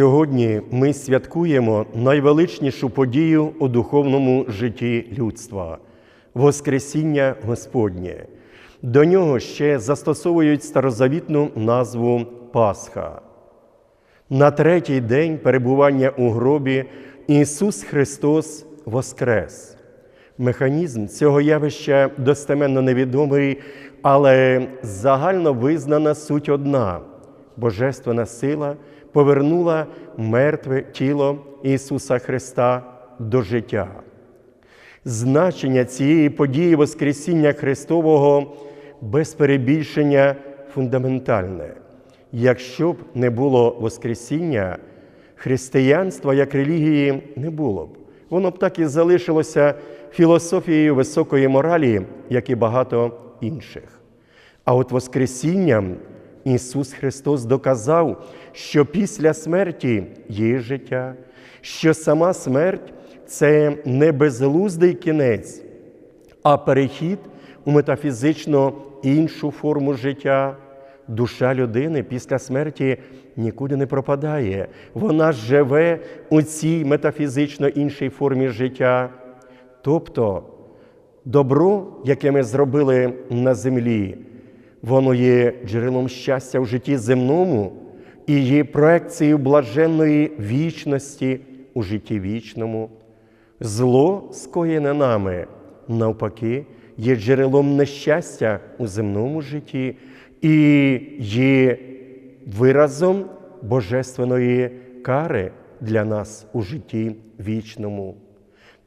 Сьогодні ми святкуємо найвеличнішу подію у духовному житті людства Воскресіння Господнє. До нього ще застосовують старозавітну назву Пасха. На третій день перебування у гробі Ісус Христос Воскрес. Механізм цього явища достеменно невідомий, але загально визнана суть одна: Божественна сила повернула мертве тіло Ісуса Христа до життя. Значення цієї події Воскресіння Христового без перебільшення фундаментальне. Якщо б не було Воскресіння, християнства як релігії не було б. Воно б так і залишилося філософією високої моралі, як і багато інших. А от Воскресінням Ісус Христос доказав, що після смерті є життя, що сама смерть це не безглуздий кінець, а перехід у метафізично іншу форму життя. Душа людини після смерті нікуди не пропадає. Вона живе у цій метафізично іншій формі життя. Тобто добро, яке ми зробили на землі, воно є джерелом щастя в житті земному і є проекцією блаженної вічності у житті вічному. Зло, скоєне нами, навпаки, є джерелом нещастя у земному житті і є виразом божественної кари для нас у житті вічному.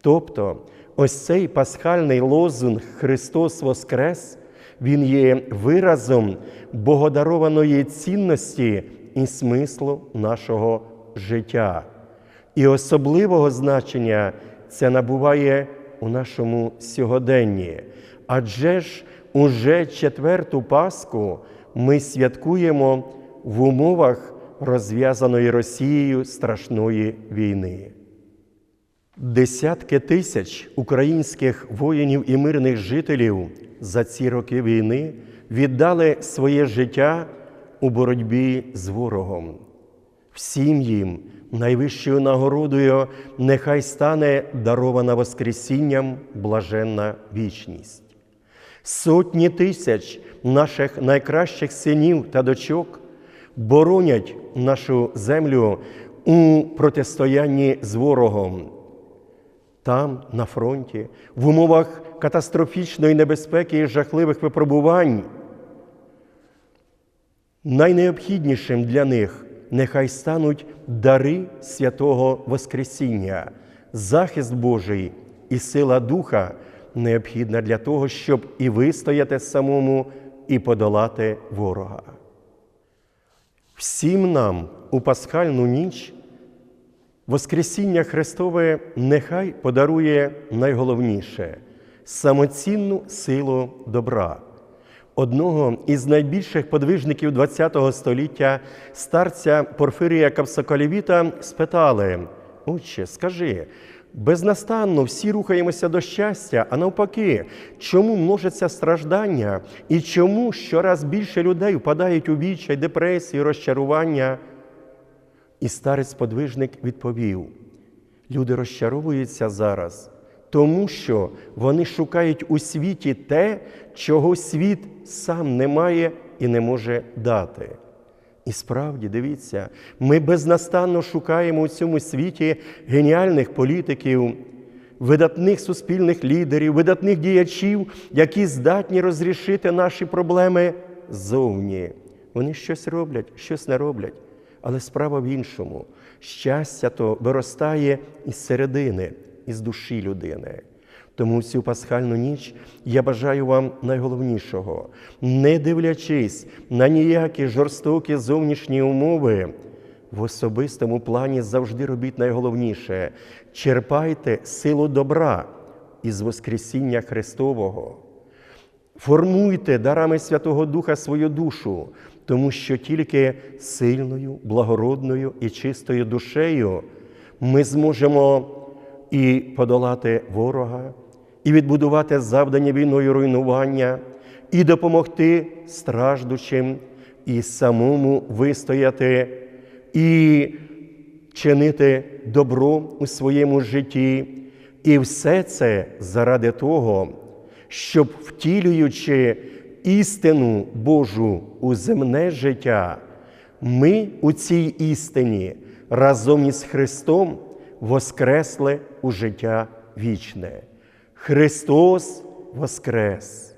Тобто, ось цей пасхальний лозунг Христос Воскрес, Він є виразом богодарованої цінності і смислу нашого життя. І особливого значення це набуває у нашому сьогоденні. Адже ж уже четверту Пасху ми святкуємо в умовах розв'язаної Росією страшної війни. Десятки тисяч українських воїнів і мирних жителів за ці роки війни віддали своє життя у боротьбі з ворогом. Всім їм найвищою нагородою нехай стане дарована Воскресінням блаженна вічність. Сотні тисяч наших найкращих синів та дочок боронять нашу землю у протистоянні з ворогом. Там, на фронті, в умовах катастрофічної небезпеки і жахливих випробувань, найнеобхіднішим для них нехай стануть дари святого Воскресіння, захист Божий і сила Духа необхідна для того, щоб і вистояти самому, і подолати ворога. Всім нам у пасхальну ніч Воскресіння Христове нехай подарує найголовніше самоцінну силу добра. Одного із найбільших подвижників ХХ століття, старця Порфирія Кавсоколівіта, спитали: Отче, скажи, безнастанно всі рухаємося до щастя, а навпаки, чому множиться страждання і чому щораз більше людей впадають у відчай, депресію, розчарування? І старець-подвижник відповів: люди розчаровуються зараз, тому що вони шукають у світі те, чого світ сам не має і не може дати. І справді, дивіться, ми безнастанно шукаємо у цьому світі геніальних політиків, видатних суспільних лідерів, видатних діячів, які здатні розрішити наші проблеми ззовні. Вони щось роблять, щось не роблять. Але справа в іншому. Щастя то виростає із середини, із душі людини. Тому в цю пасхальну ніч я бажаю вам найголовнішого, не дивлячись на ніякі жорстокі зовнішні умови, в особистому плані завжди робіть найголовніше черпайте силу добра із Воскресіння Христового. Формуйте дарами Святого Духа свою душу, тому що тільки сильною, благородною і чистою душею ми зможемо і подолати ворога, і відбудувати завдані війною руйнування, і допомогти страждучим, і самому вистояти, і чинити добро у своєму житті. І все це заради того, щоб втілюючи істину Божу у земне життя, ми у цій істині разом із Христом воскресли у життя вічне. Христос Воскрес!